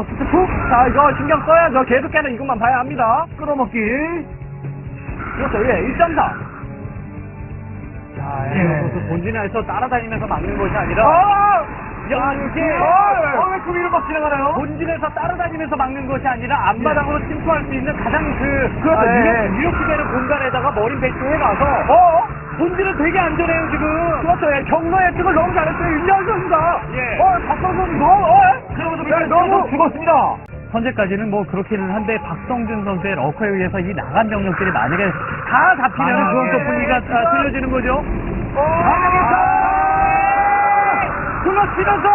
한번 스태프. 자, 이거 신경 써야죠. 계속해서 이것만 봐야 합니다. 끌어먹기. 그렇죠. 예, 1.4. 자, 예. 예. 본진에서 따라다니면서 막는 것이 아니라. 아! 야, 이게. 어, 왜 구미를 막 지나가나요? 본진에서 따라다니면서 막는 것이 아니라 앞마당으로 침투할 수 있는 가장 그 그렇죠. 아, 예. 유력, 유력시 되는 공간에다가 머리 배치해놔서 어? 본진은 되게 안전해요 지금 그렇죠. 예, 경로의 뜻을 너무 잘했어요. 윤열 선수가. 예. 어, 박성준 너무, 어? 그러면서 네, 밑에 너무 죽었습니다. 현재까지는 뭐 그렇기는 한데 박성준 선수의 러커에 의해서 이 나간 병력들이 만약에 다 잡히면 만약에. 그건 또 분위기가 아, 틀려지는 거죠 어, 아! 둘러치면서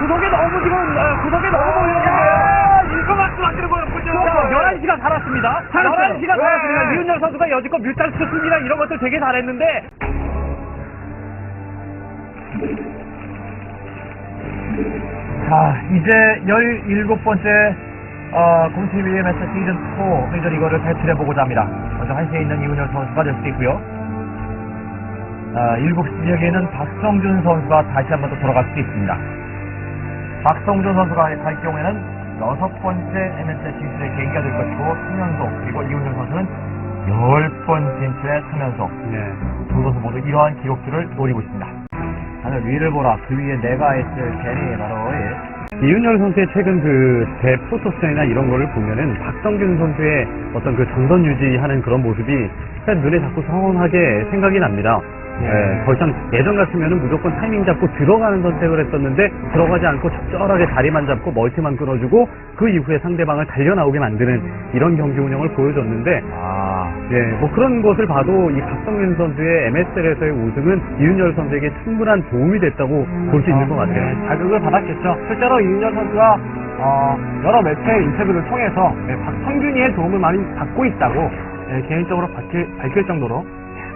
구석에 너무 지금 어, 구석에 너무 보이는데 이거만 만드는 거였군요. 11시가 살았습니다. 살았어요. 11시가 살았습니다. 네. 이윤열 선수가 여지껏 뮤탈스 승리랑 이런 것들 되게 잘했는데 자, 이제 17번째, 어, 공TV MS 시즌4 메이저 리거를 배출해보고자 합니다. 먼저 한시에 있는 이훈열 선수가 될 수도 있고요. 아, 7시 지역에는 박성준 선수가 다시 한 번 더 돌아갈 수도 있습니다. 박성준 선수가 갈 경우에는 여섯 번째 MS 진출의 계기가 될 것이고, 3연속, 그리고 이훈열 선수는 10번 진출의 3연속. 네. 두 선수 모두 이러한 기록들을 노리고 있습니다. 하늘 위를 보라, 그 위에 내가 있을 괜히 바로 이 이윤열 선수의 최근 그 대포토스전이나 이런 거를 보면은 박성균 선수의 어떤 그 정선 유지하는 그런 모습이 눈에 자꾸 선하게 생각이 납니다. 예. 예, 더 이상 예전 같으면은 무조건 타이밍 잡고 들어가는 선택을 했었는데 들어가지 않고 적절하게 자리만 잡고 멀티만 끊어주고 그 이후에 상대방을 달려 나오게 만드는 이런 경기 운영을 보여줬는데 아, 예, 뭐 그런 것을 봐도 이 박성균 선수의 MSL에서의 우승은 이윤열 선수에게 충분한 도움이 됐다고 볼 수 있는 것 같아요. 네, 자극을 받았겠죠. 실제로 이윤열 선수가 어, 여러 매체 인터뷰를 통해서 네, 박성균이의 도움을 많이 받고 있다고 네, 개인적으로 밝힐, 밝힐 정도로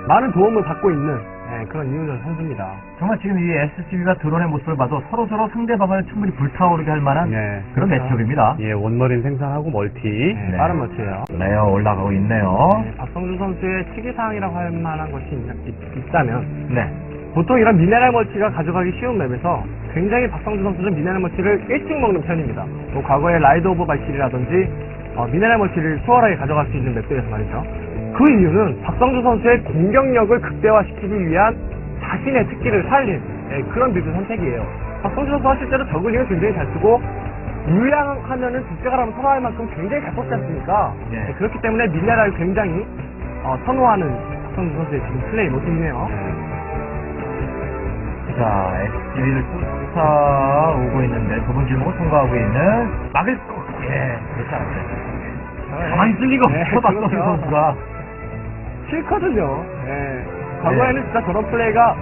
많은 도움을 받고 있는 네, 그런 이윤열 선수입니다. 정말 지금 이 SCB가 드러낸 모습을 봐도 서로서로 상대 방을 충분히 불타오르게 할 만한 네, 그런 그렇죠. 매치업입니다. 예, 원머린 생산하고 멀티. 네, 빠른 멀티예요. 레어 올라가고 있네요. 박성준 선수의 특이사항이라고 할 만한 것이 있, 다면 네. 보통 이런 미네랄 멀티가 가져가기 쉬운 맵에서 굉장히 박성준 선수는 미네랄 멀티를 일찍 먹는 편입니다. 뭐 과거의 라이드 오브 발길이라든지 어, 미네랄 멀티를 수월하게 가져갈 수 있는 맵들에서 말이죠. 그 이유는 박성준 선수의 공격력을 극대화시키기 위한 자신의 특기를 살린 예, 그런 빌드 선택이에요. 박성준 선수가 실제로 저글링을 굉장히 잘 쓰고 물량하면은 두께가라면 선호할 만큼 굉장히 잘 뽑지 않습니까? 네. 예, 그렇기 때문에 미네랄을 굉장히 어, 선호하는 박성준 선수의 지금 플레이 모습이네요. 자, SCB를 쫓아오고 있는데 좁은 길목을 통과하고 있는 막을 거. 예, 그렇지 않아요. 가만히 있을 리가 네, 없어, 박성준 그렇죠. 선수가. 싫거든요. 예. 과거에는 진짜 저런 플레이가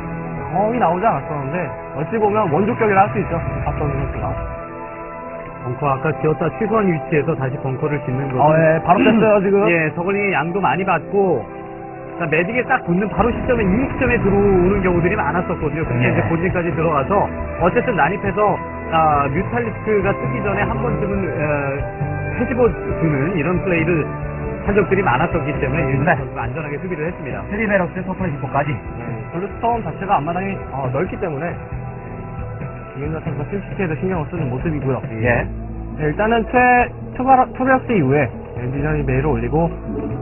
거의 나오지 않았었는데 어찌 보면 원조격이라 할 수 있죠. 박성준 선수가. 벙커 아까 지었다 취소한 위치에서 다시 벙커를 짓는 거. 어, 예, 바로 뺐어요, 지금. 예, 저걸링의 양도 많이 받고, 자, 매직에 딱 붙는 바로 시점에 이 시점에 들어오는 경우들이 많았었거든요. 그게 네. 이제 본진까지 들어가서 어쨌든 난입해서 아, 뮤탈리스크가 뜨기 전에 한 번쯤은 어, 해집어 주는 이런 플레이를 한 적들이 많았었기 때문에 네. 일본 선수가 안전하게 수비를 했습니다. 트리베럭스의 서프라이즈 포까지. 블루스톤 자체가 앞마당이 어, 넓기 때문에 이윤자 선수가 심시티에도 신경을 쓰는 모습이고요. 예. 네, 일단은 최 투벽스 이후에 엔지전이 메일을 올리고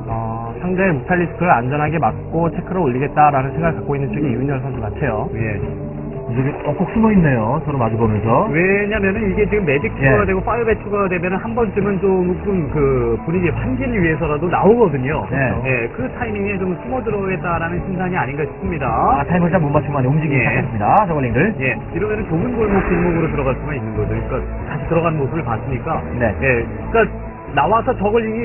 어, 상대의 무탈리스크를 안전하게 막고 체크를 올리겠다라는 생각을 갖고 있는 쪽이 이윤열 선수 같아요. 예. 이제 꼭 숨어 있네요. 서로 마주보면서. 왜냐면은 이게 지금 매직 추가가 예. 되고 파이어배 추가가 되면은 한 번쯤은 조금 그 분위기 환기를 위해서라도 나오거든요. 네. 예, 그 타이밍에 좀 숨어 들어오겠다라는 심산이 아닌가 싶습니다. 아, 타임을 잘 못 맞추면 움직이기 예. 시작했습니다. 저걸링들. 예, 이러면은 좁은 골목 길목으로 들어갈 수가 있는 거죠. 그러니까 다시 들어가는 모습을 봤으니까. 네. 예, 그러니까 나와서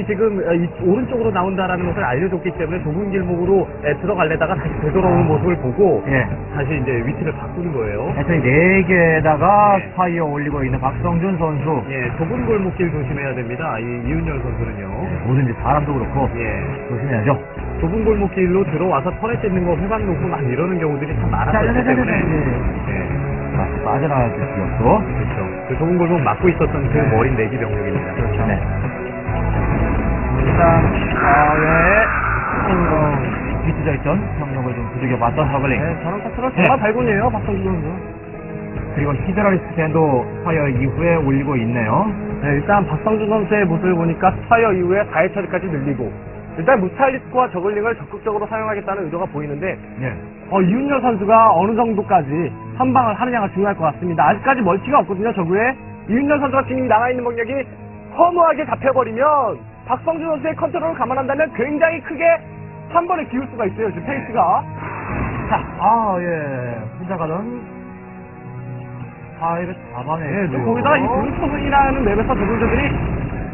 지금 어, 이 오른쪽으로 나온다라는 것을 알려줬기 때문에 좁은 길목으로 예, 들어갈래다가 다시 되돌아오는 모습을 보고 예. 다시 이제 위치를 바꾸는 거예요. 해처리 4개에다가 네. 스파이어 올리고 있는 박성준 선수. 예, 좁은 골목길 조심해야 됩니다. 이 이윤열 선수는요. 뭐든지 사람도 그렇고 예, 조심해야죠. 좁은 골목길로 들어와서 턴에 찢는 거 회방 놓고 막 이러는 경우들이 참 많았었기 때문에. 예, 자, 빠져나갈 수 있었고. 그렇죠. 그 좁은 골목 막고 있었던 그 네. 머린 내기 병력입니다. 그렇죠. 네. 일단 아, 예. 어, 비트져 있던 경력을 좀 두들겨 봤던 허글링. 네, 저런 파트가 네. 정말 발군이에요, 박성준 선수. 그리고 히드라리스 밴도 파이어 이후에 올리고 있네요. 네, 일단 박성준 선수의 모습을 보니까 스파이어 이후에 4회 처리까지 늘리고 일단 무탈리스크와 저글링을 적극적으로 사용하겠다는 의도가 보이는데 예. 어, 이윤열 선수가 어느 정도까지 선방을 하느냐가 중요할 것 같습니다. 아직까지 멀티가 없거든요, 저구에. 이윤열 선수가 지금 나가 있는 병력이 허무하게 잡혀버리면 박성준 선수의 컨트롤을 감안한다면 굉장히 크게 한 번에 기울 수가 있어요, 지금 페이스가. 자, 아, 예. 혼자 가던 파이를 잡아내고. 네, 또 거기다가 이 블루스톤이라는 맵에서 저글들이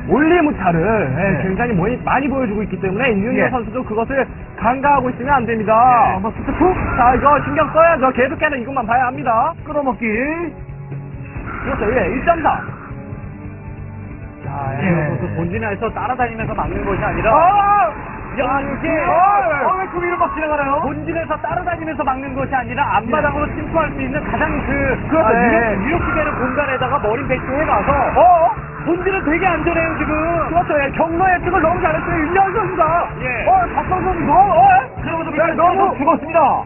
올리무타를 예, 네. 굉장히 많이, 많이 보여주고 있기 때문에 이윤열 예. 선수도 그것을 간과하고 있으면 안 됩니다. 예. 뭐 스투프? 자, 이거 신경 써야죠. 계속해서 이것만 봐야 합니다. 끌어먹기. 그렇죠. 예, 1.4. 자, 예. 예. 그 본진에서 따라다니면서 막는 것이 아니라. 아! 야, 이게. 어, 왜 구미를 막 지나가나요? 본진에서 따라다니면서 막는 것이 아니라 앞마당으로 침투할 수 있는 가장 그 그렇죠. 아, 예. 유력, 유력지되는 공간에다가 머리 배치 해놔서 어? 본진은 되게 안전해요 지금 그렇죠 예. 경로 예측을 너무 잘했어요 윤영 선수가 예. 어 박성준 너무 어? 그러면서 예, 너무 죽었습니다.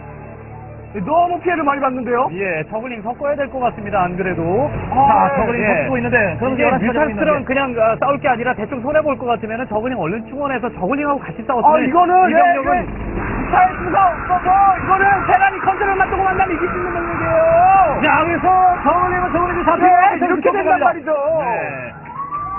너무 피해를 많이 받는데요 예, 저글링 섞어야 될 것 같습니다. 안 그래도. 자, 저글링 예. 섞고 있는데. 이게 뮤탈스랑 그냥 어, 싸울 게 아니라 대충 손해 볼 것 같으면 저글링 얼른 충원해서 저글링하고 같이 싸웠으면 아 이거는 이 예, 병력은 예. 살 수가 없어서 이거는 테란이 컨트롤 맞고 만나면 이길 수 있는 병력이에요 자, 여기서 저글링은 저글링이 잡히고 네, 이렇게 된단 말이죠 네.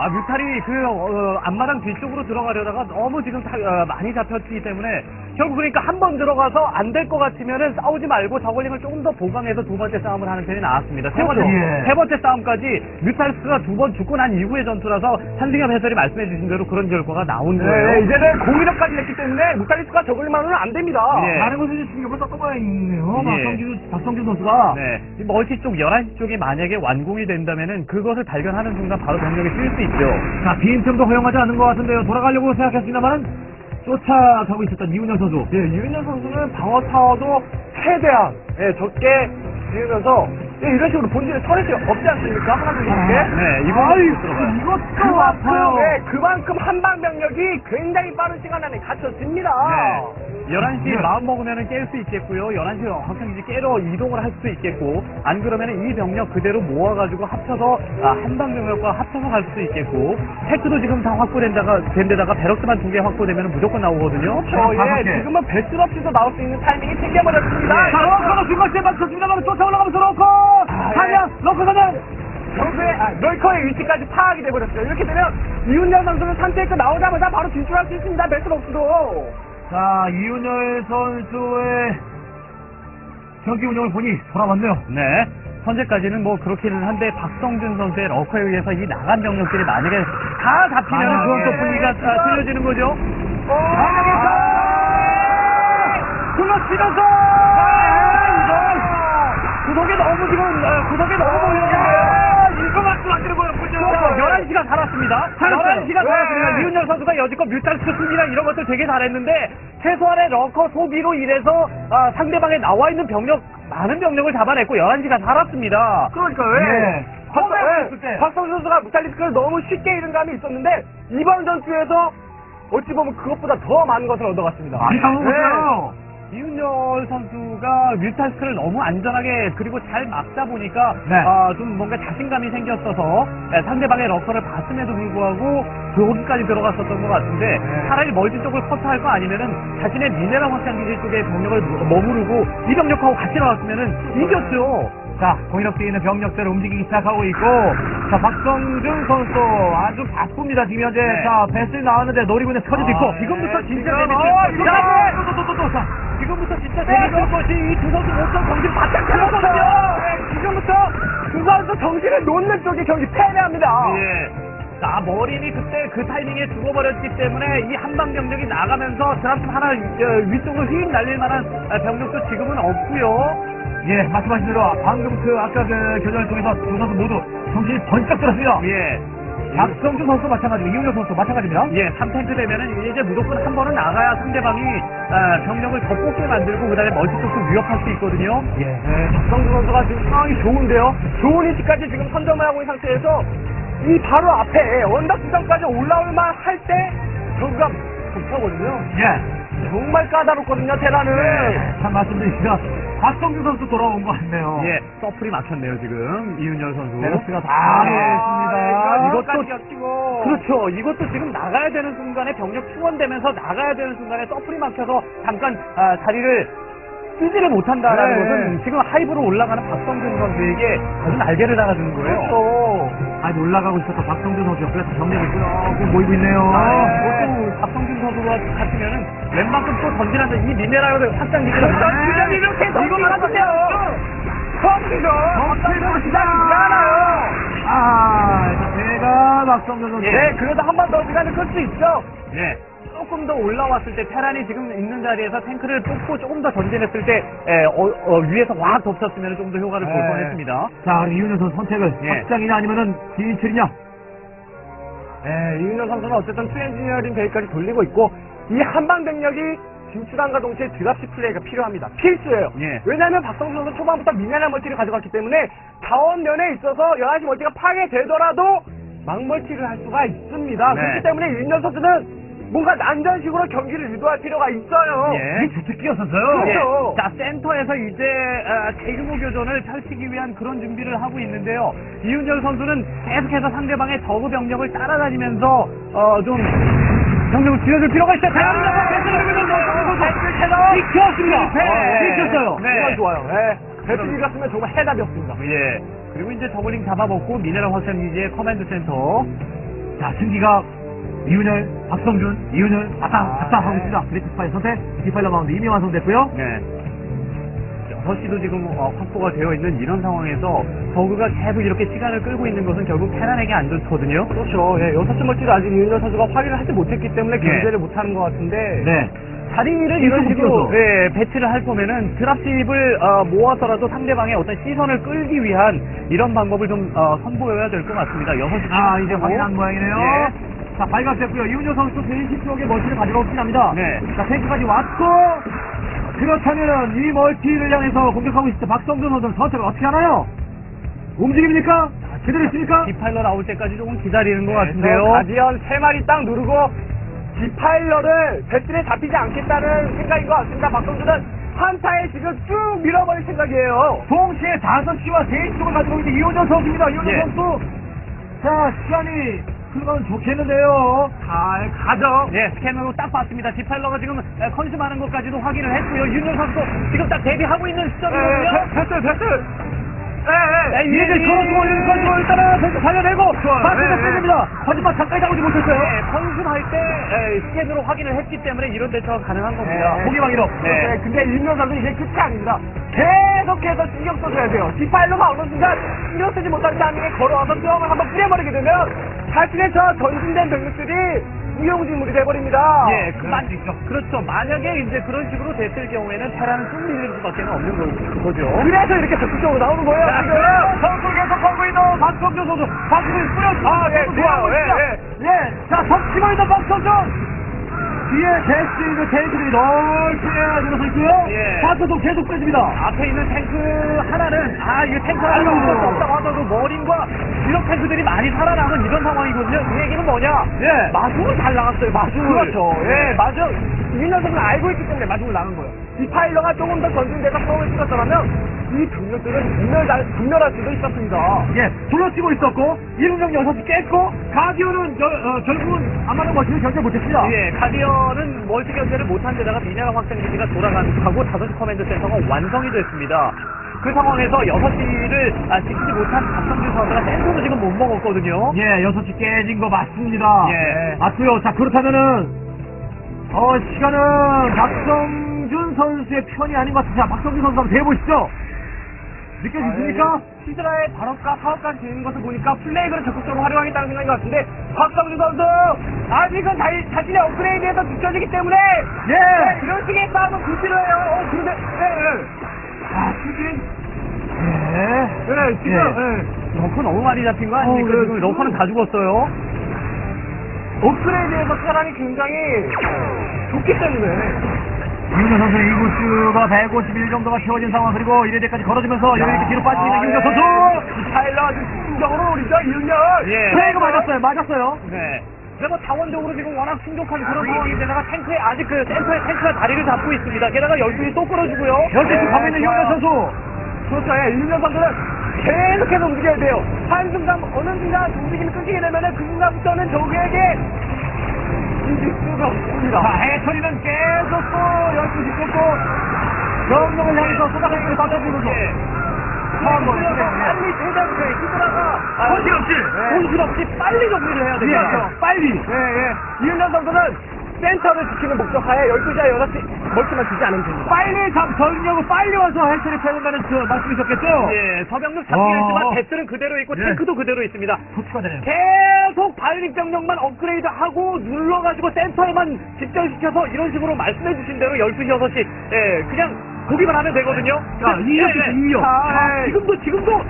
아, 뮤탈이 그, 어, 앞마당 뒤쪽으로 들어가려다가 너무 지금 다- 어, 많이 잡혔기 때문에 결국 그러니까 한 번 들어가서 안 될 것 같으면은 싸우지 말고 저글링을 조금 더 보강해서 두 번째 싸움을 하는 편이 나았습니다. 세 번째, 그렇죠. 예. 세 번째 싸움까지 뮤탈스가 두 번 죽고 난 이후의 전투라서 한승엽 해설이 말씀해 주신 대로 그런 결과가 나온 거예요. 네, 이제는 공이력까지 냈기 때문에 무탈리스가 저글링만은 안 됩니다 예. 다른 곳에서 충격을 썼던 모양이네요. 예. 박성준 선수가. 네. 이 멀티 쪽 11시 쪽이 만약에 완공이 된다면은 그것을 발견하는 순간 바로 병력이 뛸수있 죠. 자, 빈틈도 허용하지 않는 것 같은데요. 돌아가려고 생각했습니다만 쫓아가고 있었던 이훈영 선수. 예, 유인현 선수는 방어 타워도 최대한 예, 적게 지으면서 예, 이런 식으로 본진에 터렛이 없지 않습니까? 하나 둘 이렇게 네, 이거 아이, 들어가요. 이것도 그만큼, 아파요. 예, 그만큼 한방 병력이 굉장히 빠른 시간 안에 갖춰집니다. 네. 11시 네. 마음 먹으면 깰 수 있겠고요. 11시 확정지 깨러 이동을 할 수 있겠고, 안 그러면 이 병력 그대로 모아가지고 합쳐서, 아, 한방 병력과 합쳐서 갈 수도 있겠고, 테크도 지금 다 확보된다가, 된 데다가 베럭스만 두 개 확보되면 무조건 나오거든요. 그렇죠. 예, 개. 지금은 배틀 없이도 나올 수 있는 타이밍이 생겨버렸습니다. 자, 러커가 뒷발째 맞췄습니다만 쫓아 올라가면서 예. 사냥! 러커 사냥! 결국에 아, 널커의 위치까지 파악이 돼버렸어요. 이렇게 되면 이훈현 선수는 산테크 나오자마자 바로 진출할 수 있습니다. 배틀 없이도. 자, 이훈열 선수의 경기 운영을 보니 돌아왔네요. 네. 현재까지는 뭐 그렇기는 한데 박성준 선수의 러커에 의해서 이 나간 병력들이 만약에 다 잡히면 만약에. 그건 또 분위기가 아, 틀려지는 거죠. 굴러치면서 구석에 너무 지금 어, 구석에 너무 보이는데요. 이거 맞고 만드는 거였군요. 11시가 살았습니다. 살았어요. 11시가 살았습니다. 네. 이윤열 선수가 여지껏 뮤탈 스 승리랑 이런 것들 되게 잘했는데 최소한의 러커 소비로 인해서 아, 상대방에 나와 있는 병력 많은 병력을 잡아냈고 11시가 살았습니다. 그러니까 왜? 네. 처음에 처음에 했을 때. 박성 선수가 무탈리스크를 너무 쉽게 잃은 감이 있었는데 이번 전투에서 어찌 보면 그것보다 더 많은 것을 얻어갔습니다. 잡은 거죠. 이윤열 선수가 뮤탈스크를 너무 안전하게 그리고 잘 막다 보니까 네. 아, 좀 뭔가 자신감이 생겼어서 네, 상대방의 러커를 봤음에도 불구하고 거기까지 들어갔었던 것 같은데 네. 차라리 멀티 쪽을 커트할 거 아니면은 자신의 미네랄 확장 기지 쪽에 병력을 머무르고 이 병력하고 같이 나왔으면은 이겼죠. 자, 공이롭게 있는 병력들 움직이기 시작하고 있고, 자, 박성준 선수 아주 바쁩니다, 지금 현재. 네. 자, 베스 나왔는데 노리고 있는 스커지도 아, 있고. 네. 지금부터 진짜 어, 것 이거. 봐! 또, 또, 또, 또, 자. 지금부터 진짜 네, 재밌을 것이 이두 선수 모두 경기를 바짝 잡았거든요. 네, 지금부터 두 선수 정신을 놓는 쪽이 경기 패배합니다. 예. 자, 머린이 그때 그 타이밍에 죽어버렸기 때문에 이 한방 병력이 나가면서 드랍 하나 어, 위쪽으로 휙 날릴 만한 아, 병력도 지금은 없고요. 예, 말씀하신 대로 방금 그 아까 그 교전을 통해서 두 선수 모두 정신이 번쩍 들었습니다. 예. 박성준 선수 마찬가지고 이훈혁 선수 마찬가지입니다. 예, 3탱크 되면은 이제 무조건 한 번은 나가야 상대방이 아, 병력을 더 뽑게 만들고 그다음에 멀티 쪽도 위협할 수 있거든요. 예. 네, 박성주 선수가 지금 상황이 좋은데요. 좋은 위치까지 지금 선점을 하고 있는 상태에서 이 바로 앞에 언덕 지점까지 올라올 만할때 저가 붙어거든요. 예. 정말 까다롭거든요, 테라는. 네, 참 말씀드리니까 박성준 선수 돌아온 것 같네요. 예, 서플이 막혔네요, 지금. 이윤열 선수. 베러스가 다 아, 했습니다. 이것도 그렇죠. 이것도 지금 나가야 되는 순간에 병력 충원되면서 나가야 되는 순간에 서플이 막혀서 잠깐 아, 자리를 쓰지를 못한다라는 네. 것은 지금 하이브로 올라가는 박성준 선수에게 아주 날개를 달아주는 거예요. 또 아니 올라가고 있었던 박성준 선수가 그래서 경력을 끌어고 모이고 있네요. 아, 또 박성준 선수가 같으면은 웬만큼 또 던지는데 이 미네랄을 확장 기지를 그냥 이렇게 이거 던지거든요. 펑이죠. 펑이고 시작이지 않아요. 아, 제가 박성준 선수. 예, 그래도 한번 더 시간을 끌 수 있죠. 예. 조금 더 올라왔을 때 테란이 지금 있는 자리에서 탱크를 뽑고 조금 더 전진했을 때 에, 어, 어, 위에서 확 덮쳤으면 좀 더 효과를 볼 네. 뻔했습니다. 자, 이윤현 선수 선택을 예. 확장이냐 아니면은 진출이냐? 네, 이윤현 선수는 어쨌든 투엔지니어링 베이까지 돌리고 있고 이 한방 병력이 진출함과 동시에 드랍시 플레이가 필요합니다. 필수예요. 예. 왜냐하면 박성준 선수 초반부터 미네랄 멀티를 가져갔기 때문에 자원 면에 있어서 11시 멀티가 파괴되더라도 막멀티를 할 수가 있습니다. 네. 그렇기 때문에 이윤현 선수는 뭔가 난전식으로 경기를 유도할 필요가 있어요. 예. 이게 주특기였었어요. 예. 그렇죠. 자, 센터에서 이제 아, 대규모 교전을 펼치기 위한 그런 준비를 하고 있는데요. 이윤열 선수는 계속해서 상대방의 저그 병력을 따라다니면서 어, 좀 병력을 줄여줄 필요가 있어요. 지켰습니다. 지켰어요. 정말 네. 좋아요. 예. 배틀이 같으면 정말 해답이었습니다. 예. 그리고 이제 저글링 잡아먹고 미네랄 확장 기지의 커맨드 센터. 자, 승기가 이윤열, 박성준, 이윤열, 아따, 아, 아따 하고 네. 있습니다. 그레이트 스파이 선택, 디파일러 마운드 이미 완성됐고요. 네. 6시도 지금 어, 확보가 되어 있는 이런 상황에서 저그가 계속 이렇게 시간을 끌고 있는 것은 결국 테란에게 안 좋거든요. 그렇죠. 예, 여섯 시 멀티를 아직 이윤열 선수가 확인을 하지 못했기 때문에 예. 견제를 못하는 것 같은데 네. 자리를 이런 식으로. 예, 배치를 할 거면은 드랍십을 어, 모아서라도 상대방의 어떤 시선을 끌기 위한 이런 방법을 좀 어, 선보여야 될 것 같습니다. 6시 아, 이제 확인한 모양이네요. 예. 자, 발각됐고요. 이윤열 선수 벤시 쪽에 멀티를 가져가긴 합니다. 네. 자, 탱크까지 왔고, 그렇다면 이 멀티를 향해서 공격하고 있을 때 박성준 선수는 선택을 어떻게 하나요? 움직입니까? 자, 제대로 있습니까? 디파일러 나올 때까지 조금 기다리는 것 그래서 같은데요. 가디언 세 마리 딱 누르고 디파일러를 배틀에 잡히지 않겠다는 생각인 것 같습니다. 박성준은 한타에 지금 쭉 밀어버릴 생각이에요. 동시에 5시와 3시 쪽을 가지고 있는 이호전 선수입니다. 이호전 예. 선수. 자, 시간이 흘러가면 좋겠는데요. 잘 가죠. 예, 스캐너로 딱 봤습니다. 디파일러가 지금 에, 컨슘하는 것까지도 확인을 했고요. 윤정 선수 지금 딱 대비하고 있는 시점이거든요. 네, 배틀. 네, 네, 이제 선수 일단은 선수 살려내고 네. 빼집니다. 하지만 가까이 나오지 못했어요. 네, 컨슘할 때 에, 스캔으로 확인을 했기 때문에 이런 대처가 가능한 겁니다. 네. 고기방이로. 네. 네, 근데 윤명 선수 이게 끝이 아닙니다. 계속해서 신경 써줘야 돼요. 디파일러가 어느 순간 신경 쓰지 못한 타이밍에 걸어와서 뿅을 한번 뿌려버리게 되면 자신의 저 전진된 병력들이 무용지물이 돼버립니다. 예, 그, 만, 그렇죠. 만약에 이제 그런 식으로 됐을 경우에는 테라는 쭉 밀릴 수밖에 없는 거- 거죠. 그래서 이렇게 적극적으로 나오는 거예요. 자, 지금. 그럼 선수 계속 하고 있는 박성준 선수. 박성준 뿌려주고. 아, 예, 좋아요. 예, 예. 예. 자, 덮치고 있는 박성준. 뒤에 게스트 탱크들이 넓게 들어서 있고요. 예. 박성준 계속 빼집니다. 앞에 있는 탱크 하나는 아 이거 탱크 하나가 아이고. 없을 수 없다고 하더라도 머린과 이런 탱크들이 많이 살아남은 이런 상황이거든요. 그 얘기는 뭐냐? 예. 마중을 잘 나갔어요, 마중을. 그렇죠. 예, 마중. 이민현 선수는 알고 있기 때문에 마중을 나간 거예요. 디파일러가 조금 더 전진돼서 파워를 찍었더라면 이 병력들은 분멸, 분멸할 수도 있었습니다. 예, 둘러치고 있었고, 이릉정 6시 깼고, 저, 어, 결국은 아마도 머신을 견제 못했습니다. 예, 가디언은 멀티 견제를 못한 데다가 미네랄 확장 기지가 돌아가고 다섯 시 커맨드 센터가 완성이 됐습니다. 그 상황에서 6시를 아, 지키지 못한 박성준 선수가 센터도 지금 못 먹었거든요. 예, 6시 깨진 거 맞습니다. 예. 맞고요. 자, 그렇다면은, 어, 시간은 박성준 선수의 편이 아닌 것 같습니다. 자, 박성준 선수 한번 대보시죠. 느껴지십니까? 히드라의 발업과 사업까지 되는 것을 보니까 플레이그를 적극적으로 활용하겠다는 생각인 것 같은데 박성준 선수 아직은 자, 자신의 업그레이드에서 뒤쳐지기 때문에 예! 네, 이런 식의 싸움은 불필요해요. 어, 그런데 네, 아, 지금, 예. 네, 네, 지금 예. 네. 러커 너무 많이 잡힌 거 아닙니까? 어우, 네, 지금 러커는 다 죽었어요. 업그레이드에서 테란이 굉장히 좋기 때문에 이 윤정 선수의 이구수가 151 정도가 채워진 상황, 그리고 1회대까지 걸어지면서 이렇게 뒤로 빠지고 있는 이윤정 선수! 타일러 아주 심적으로 우리죠 이윤열 예. 플레이가 맞았어요, 맞았어요. 네. 그래서 자원적으로 지금 워낙 충족한 그런 상황인데다가 탱크에 아직 그 센터에 탱크가 다리를 잡고 있습니다. 게다가 12시 또 끌어주고요. 12시 가고 있는 이원현 선수. 그렇죠. 예, 이윤열 선수는 계속해서 움직여야 돼요. 한 순간, 어느 순간 움직임이 끊기게 되면은 그 순간부터는 적에게 이길 수가 없습니다. 자, 해처리는 계속 또 12시 쫓고 병력을 향해서 쏟아내기를 받아주면서 보는 빨리 대장에 히드라가 아, 정신없이. 정신없이 빨리 정리를 해야 됩니다. 예, 빨리. 예, 예. 이윤열 선수는 센터를 지키는 목적 하에 12시와 6시 멀티만 주지 않으면 됩니다. 빨리 잡, 전력을 빨리 와서 해처리 패는다는 그 말씀이셨겠죠? 예, 서병력 잡긴 어. 했지만 배틀은 그대로 있고 예. 탱크도 그대로 있습니다. 도치가 되네요. 계속 바이닉 병력만 업그레이드 하고 눌러가지고 센터에만 집결시켜서 이런 식으로 말씀해 주신 대로 12시, 6시, 예, 그냥 보기만 하면 되거든요. 자, 예, 이역 예. 이역. 자, 지금도, 지금도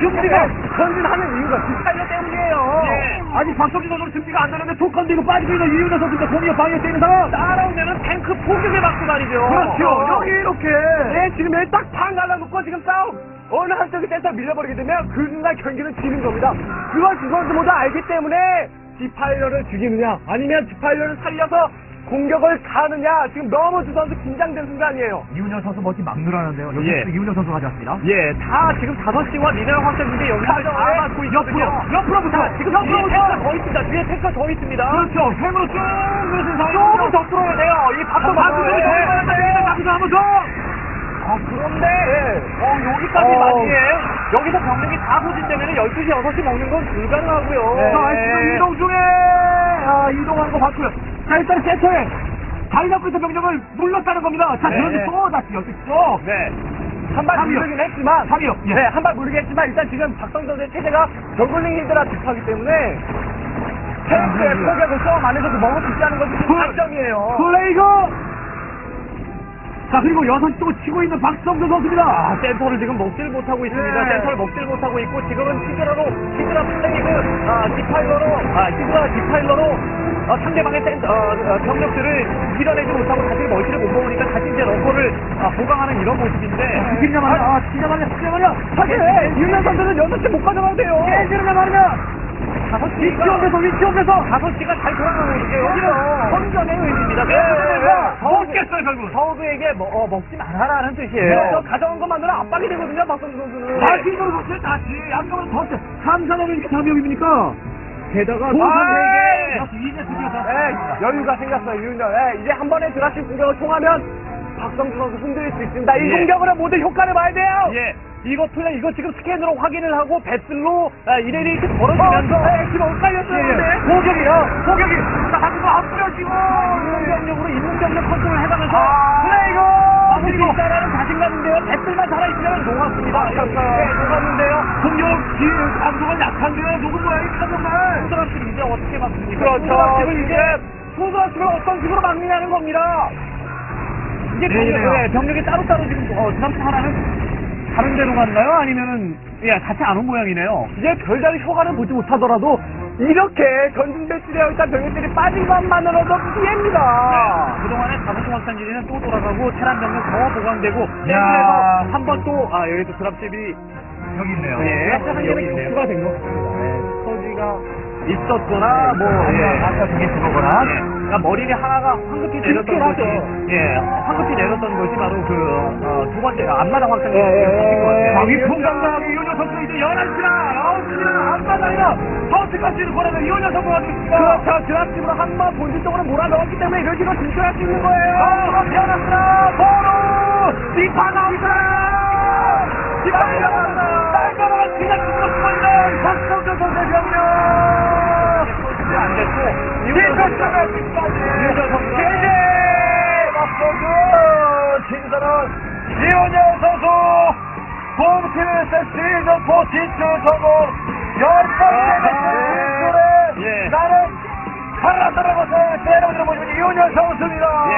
준비가 전진하는 이유가 디파이어 때문이에요. 예. 아니, 박성진 선수는 준비가 안 되는데 톡 건드리고 빠지고 있는 이윤현 선수가 공이어 방에 뛰는 상황. 따라오면은 탱크 포격에 맞고 말이죠. 그렇죠. 여기 이렇게. 네, 지금 여기 딱판 갈라놓고 지금 싸움. 어느 한쪽이 센터 밀려버리게 되면 그 순간 경기는 지는 겁니다. 그걸 두 선수 모두 알기 때문에 디파일러를 죽이느냐, 아니면 디파일러를 살려서 공격을 가느냐, 지금 너무 두 선수 긴장된 순간이에요. 이윤현 선수 멋지 막 늘어나는데요. 여기 예. 이윤현 선수 가져왔습니다. 예, 다 지금 5시와 미네랄 확장기대 영향을 다. 받고 있거든요. 옆으로, 옆으로부터, 자, 지금 뒤에 옆으로부터. 탱크가 더 있습니다. 뒤에 탱크가 더 있습니다. 그렇죠. 횡으로 쭉 상황. 조금 더 뚫어야 돼요. 이좀 돼요. 쳐야 돼. 박수 한번 더. 아, 그런데, 어, 여기까지 어. 맞이에, 여기서 병력이 다 소진되면 12시, 6시 먹는 건 불가능하고요. 네. 자, 지금 이동 중에 아, 이동하는 거 봤고요. 자, 일단 센터에 있던 병력을 눌렀다는 겁니다. 자, 네. 그런데 또 다시 여기 또. 네. 한발 삼이요. 물리긴 했지만, 삼이요. 예. 네, 한발 물리긴 했지만, 일단 지금 박성 선수의 체제가 저글링 히드라 딥하기 때문에, 음. 포격을 싸움 안에서도 먹을 수 있다는 것이 그- 장점이에요. 플레이거! 자, 그리고 여섯 또 치고 있는 박성준 선수입니다. 아, 센터를 지금 먹질 못하고 있습니다. 네. 센터를 먹질 못하고 있고, 지금은 히드라로, 히드라 플레이그, 아, 디파일러로, 아, 히드라 디파일러로, 어, 상대방의 센터, 어, 어, 병력들을 밀어내지 못하고 다시 멀티를 못 먹으니까 다시 이제 러커를 아, 보강하는 이런 모습인데. 죽이냐 말이야. 아, 죽이냐 말이야. 죽이냐 말이야. 사실, 윤현 선수는 6시 못 가져가도 돼요. 깨지느냐 말이야. 다섯 위치 시가, 업에서 위치 업에서. 다섯 시가 잘 돌아가고 있어요. 여기는. 선전의 의미입니다. 예, 예, 예. 못 깼어요, 결국. 서우드에게 먹, 어, 먹지 말아라는 뜻이에요. 그래서 가져온 것만으로 압박이 되거든요, 박성수 선수는. 다시 이걸 못해, 다시. 양쪽으로 더 세. 3, 4점이 이렇게 답이입니까? 게다가 아, 이제 드디어 다. 네, 여유가 생겼어요. 네, 이제 한 번에 드라시 공격을 통하면 박성수 선수 흔들릴 수 있습니다. 이 예. 공격으로 모두 효과를 봐야 돼요. 예, 이것도 이거 지금 스캔으로 확인을 하고 배슬로 아, 이레이트 벌어지면서 어, 네, 지금 엇갈렸어요, 예, 예. 근데. 포격이요. 포격이. 자, 한번 앞으려지고. 인공병력으로 인공병력 컨트롤 해가면서 아, 플레이고 막을 수 있다라는 자신감인데요. 배슬만 살아있으면 녹았습니다. 아, 그렇죠. 네, 녹았는데요. 공격, 기, 강도가 약한데요. 누군 거야, 이 정말. 소드랍을 이제 어떻게 막습니까? 그렇죠. 소드랍을 이제 소드랍을 어떤 식으로 막느냐는 겁니다. 이게 병력, 내리네요. 예, 병력이 따로따로 지금 어, 드랍 하나는 다른 데로 갔나요? 아니면은 예, 같이 안 온 모양이네요. 이제 별다른 효과를 보지 못하더라도 이렇게 전진 배치되어 있던 병력들이 빠진 것만으로도 피해입니다. 네, 그동안에 다섯 확산기지는 또 돌아가고 테란 병력 더 보강되고 야. 센터에서 한 번 또 아 여기도 드랍집이 여기 있네요. 예, 한 여기 개는 있네요. 격수가 된 것 같습니다. 네, 서지가 있었거나 뭐 예. 아까 두개 죽어거나. 예. 그러니까 머리에 하나가 황급히 내렸던. 것이 예 황급히 내렸던 것이 바로 그두 번째 앞마당 예, 바뀐 것 같아요. 풍당당하게 이호녀 선수 이제 11시나 9시나 앞바다이나 서울특까지는 보내는 이호녀 선수가 있습니다. 그렇죠. 드랍집으로 한번 본진 쪽으로 몰아넣었기 때문에 이런 식으로 진출할 수 있는 거예요. 아, 태어났습니다. 바로 디파 나옵니다. 디파 나옵니다. 날가라가 그냥 죽었습니다. 박성준 선수의 병력. 선수가 안 됐고 네, 이우철 선수가 이우철 네, 네. 선수 제제 맞서고 진선은 이우철 선수. 본필 세시즌 포티츠 성공. 열번째 진출에 예. 나는 살아서라고 생각해 여러분들 보시면 이우철 선수입니다. 예.